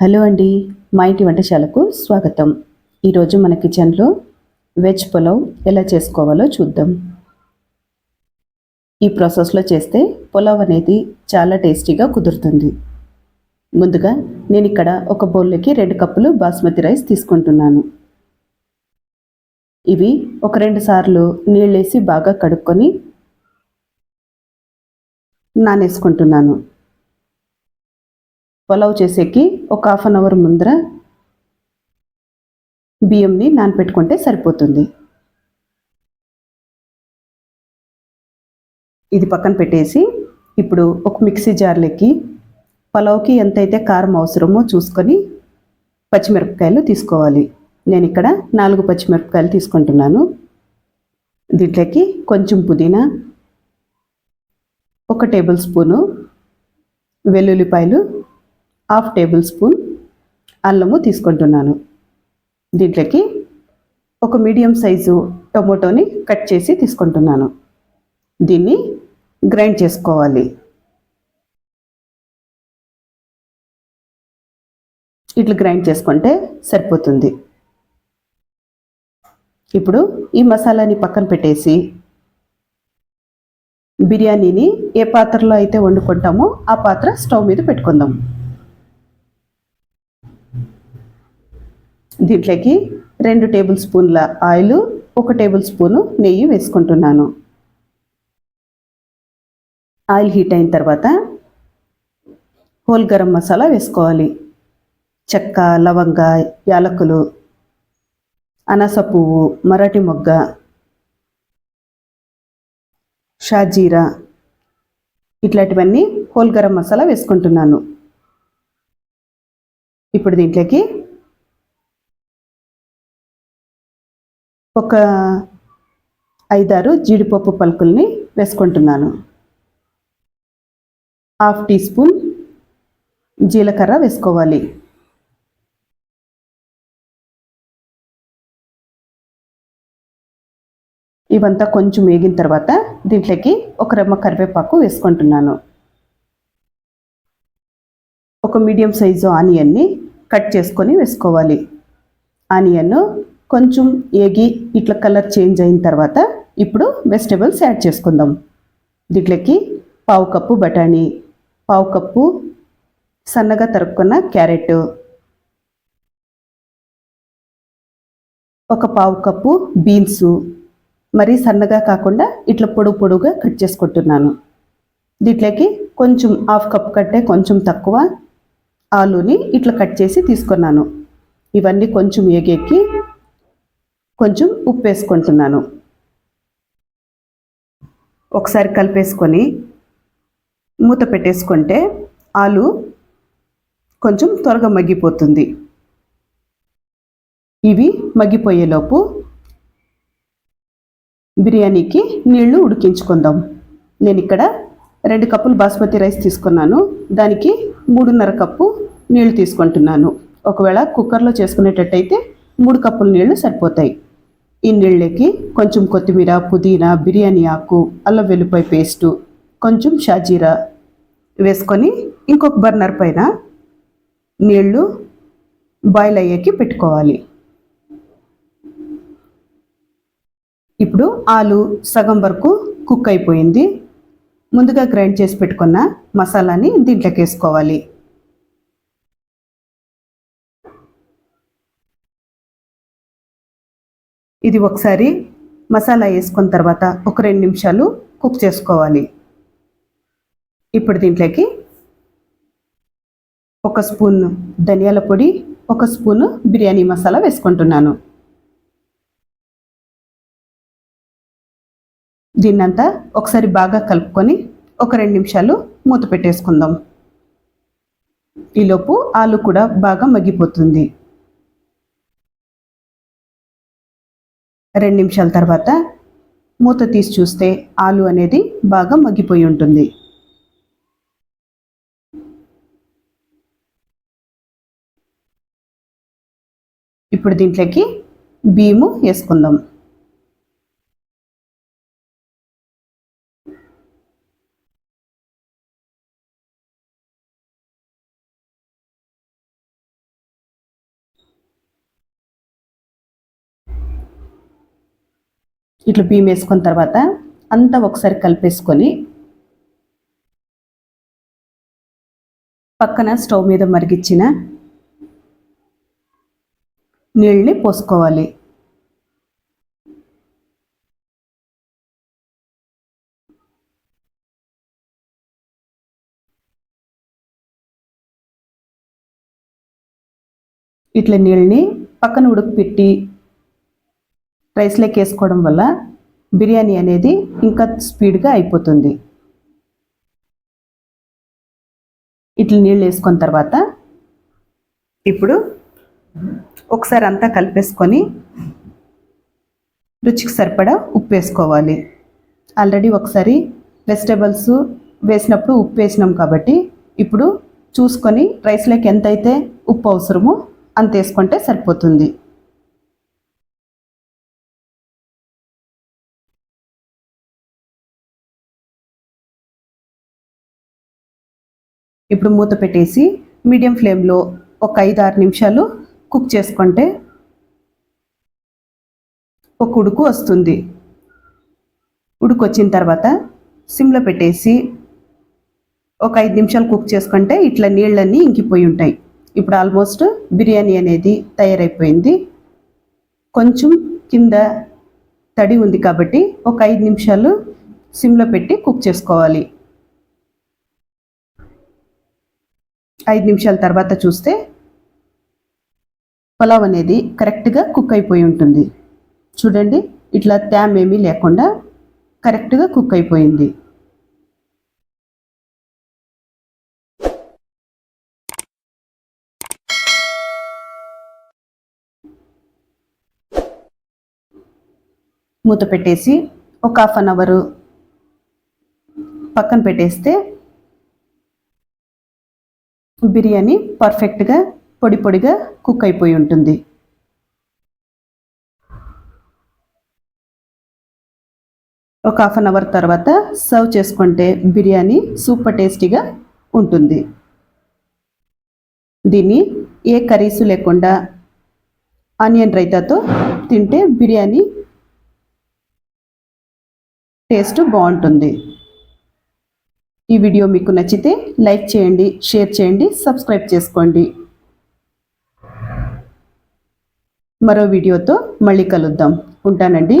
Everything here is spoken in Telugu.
హలో అండి మా ఇంటి వంటశాలకు స్వాగతం. ఈరోజు మన కిచెన్లో వెజ్ పులావ్ ఎలా చేసుకోవాలో చూద్దాం. ఈ ప్రాసెస్లో చేస్తే పులావ్ అనేది చాలా టేస్టీగా కుదురుతుంది. ముందుగా నేను ఇక్కడ ఒక బౌల్లోకి రెండు కప్పులు బాస్మతి రైస్ తీసుకుంటున్నాను. ఇవి ఒక రెండు సార్లు నీళ్ళేసి బాగా కడుక్కొని నానేసుకుంటున్నాను. పులావ్ చేసేకి ఒక హాఫ్ అన్ అవర్ ముందర బియ్యంని నానపెట్టుకుంటే సరిపోతుంది. ఇది పక్కన పెట్టేసి ఇప్పుడు ఒక మిక్సీ జార్లోకి పలావ్కి ఎంతైతే కారం అవసరమో చూసుకొని పచ్చిమిరపకాయలు తీసుకోవాలి. నేను ఇక్కడ నాలుగు పచ్చిమిరపకాయలు తీసుకుంటున్నాను. దీంట్లోకి కొంచెం పుదీనా ఒక టేబుల్ స్పూను వెల్లుల్లిపాయలు హాఫ్ టేబుల్ స్పూన్ అల్లము తీసుకుంటున్నాను. దీంట్లోకి ఒక మీడియం సైజు టొమాటోని కట్ చేసి తీసుకుంటున్నాను. దీన్ని గ్రైండ్ చేసుకోవాలి. ఇట్లా గ్రైండ్ చేసుకుంటే సరిపోతుంది. ఇప్పుడు ఈ మసాలాని పక్కన పెట్టేసి బిర్యానీని ఏ పాత్రలో అయితే వండుకుంటామో ఆ పాత్ర స్టవ్ మీద పెట్టుకుందాం. దీంట్లోకి రెండు టేబుల్ స్పూన్ల ఆయిల్ ఒక టేబుల్ స్పూను నెయ్యి వేసుకుంటున్నాను. ఆయిల్ హీట్ అయిన తర్వాత హోల్ గరం మసాలా వేసుకోవాలి. చెక్క లవంగ యాలకులు అనాస పువ్వు మరాఠీ మొగ్గ షాజీరా ఇట్లాంటివన్నీ హోల్ గరం మసాలా వేసుకుంటున్నాను. ఇప్పుడు దీంట్లోకి ఒక ఐదారు జీడిపప్పు పలుకుల్ని వేసుకుంటున్నాను. హాఫ్ టీ స్పూన్ జీలకర్ర వేసుకోవాలి. ఇవంతా కొంచెం వేగిన తర్వాత దీంట్లోకి ఒక రెమ్మ కరివేపాకు వేసుకుంటున్నాను. ఒక మీడియం సైజు ఆనియన్ని కట్ చేసుకొని వేసుకోవాలి. ఆనియన్ కొంచెం ఏగి ఇట్లా కలర్ చేంజ్ అయిన తర్వాత ఇప్పుడు వెజిటేబుల్స్ యాడ్ చేసుకుందాం. దీంట్లోకి పావు కప్పు బఠానీ పావు కప్పు సన్నగా తరుక్కున్న క్యారెట్ ఒక పావు కప్పు బీన్స్ మరీ సన్నగా కాకుండా ఇట్లా పొడుగు పొడుగుగా కట్ చేసుకుంటున్నాను. దీంట్లోకి కొంచెం హాఫ్ కప్ కట్టే కొంచెం తక్కువ ఆలూని ఇట్లా కట్ చేసి తీసుకున్నాను. ఇవన్నీ కొంచెం ఏగెక్కి కొంచెం ఉప్పు వేసుకుంటున్నాను. ఒకసారి కలిపేసుకొని మూత పెట్టేసుకుంటే ఆలు కొంచెం త్వరగా మగ్గిపోతుంది. ఇవి మగ్గిపోయేలోపు బిర్యానీకి నీళ్ళు ఉడికించుకుందాం. నేను ఇక్కడ రెండు కప్పులు బాస్మతి రైస్ తీసుకున్నాను. దానికి మూడున్నర కప్పు నీళ్ళు తీసుకుంటున్నాను. ఒకవేళ కుక్కర్లో చేసుకునేటట్టయితే మూడు కప్పుల నీళ్ళు సరిపోతాయి. ఈ నీళ్ళకి కొంచెం కొత్తిమీర పుదీనా బిర్యానీ ఆకు అల్లం వెల్లిపాయ పేస్టు కొంచెం షాజీరా వేసుకొని ఇంకొక బర్నర్ పైన నీళ్ళు బాయిల్ అయ్యేకి పెట్టుకోవాలి. ఇప్పుడు ఆలు సగం వరకు కుక్ అయిపోయింది. ముందుగా గ్రైండ్ చేసి పెట్టుకున్న మసాలాని దీంట్లోకి వేసుకోవాలి. ఇది ఒకసారి మసాలా వేసుకున్న తర్వాత ఒక రెండు నిమిషాలు కుక్ చేసుకోవాలి. ఇప్పుడు దీంట్లోకి ఒక స్పూన్ ధనియాల పొడి ఒక స్పూన్ బిర్యానీ మసాలా వేసుకుంటున్నాను. దీన్నంతా ఒకసారి బాగా కలుపుకొని ఒక రెండు నిమిషాలు మూత పెట్టేసుకుందాం. ఈలోపు ఆలు కూడా బాగా మగ్గిపోతుంది. రెండు నిమిషాల తర్వాత మూత తీసి చూస్తే ఆలు అనేది బాగా మగ్గిపోయి ఉంటుంది. ఇప్పుడు దీంట్లోకి బియ్యము వేసుకుందాం. ఇట్లా బియ్యం వేసుకున్న తర్వాత అంతా ఒకసారి కలిపేసుకొని పక్కన స్టవ్ మీద మరిగిచ్చిన నీళ్ళని పోసుకోవాలి. ఇట్లా నీళ్ళని పక్కన ఉడకపెట్టి రైస్లోకి వేసుకోవడం వల్ల బిర్యానీ అనేది ఇంకా స్పీడ్గా అయిపోతుంది. ఇట్లా నీళ్ళు వేసుకున్న తర్వాత ఇప్పుడు ఒకసారి అంతా కలిపేసుకొని రుచికి సరిపడా ఉప్పు వేసుకోవాలి. ఆల్రెడీ ఒకసారి వెజిటేబుల్స్ వేసినప్పుడు ఉప్పు వేసినాం కాబట్టి ఇప్పుడు చూసుకొని రైస్లోకి ఎంతైతే ఉప్పు అవసరమో అంత వేసుకుంటే సరిపోతుంది. ఇప్పుడు మూత పెట్టేసి మీడియం ఫ్లేమ్లో ఒక ఐదు ఆరు నిమిషాలు కుక్ చేసుకుంటే ఒక ఉడుకు వస్తుంది. ఉడుకు వచ్చిన తర్వాత సిమ్లో పెట్టేసి ఒక ఐదు నిమిషాలు కుక్ చేసుకుంటే ఇట్లా నీళ్ళన్నీ ఇంకిపోయి ఉంటాయి. ఇప్పుడు ఆల్మోస్ట్ బిర్యానీ అనేది తయారైపోయింది. కొంచెం కింద తడి ఉంది కాబట్టి ఒక ఐదు నిమిషాలు సిమ్లో పెట్టి కుక్ చేసుకోవాలి. ఐదు నిమిషాల తర్వాత చూస్తే పులావ్ అనేది కరెక్ట్గా కుక్ అయిపోయి ఉంటుంది. చూడండి ఇట్లా తేమ ఏమీ లేకుండా కరెక్ట్గా కుక్ అయిపోయింది. మూత పెట్టేసి ఒక హాఫ్ అన్ అవరు పక్కన పెట్టేస్తే బిర్యానీ పర్ఫెక్ట్గా పొడి పొడిగా కుక్ అయిపోయి ఉంటుంది. ఒక హాఫ్ అన్ అవర్ తర్వాత సర్వ్ చేసుకుంటే బిర్యానీ సూపర్ టేస్టీగా ఉంటుంది. దీన్ని ఏ కర్రీసు లేకుండా ఆనియన్ రైతాతో తింటే బిర్యానీ టేస్ట్ బాగుంటుంది. ఈ వీడియో మీకు నచ్చితే లైక్ చేయండి షేర్ చేయండి సబ్స్క్రైబ్ చేసుకోండి. మరో వీడియోతో మళ్ళీ కలుద్దాం. ఉంటానండి.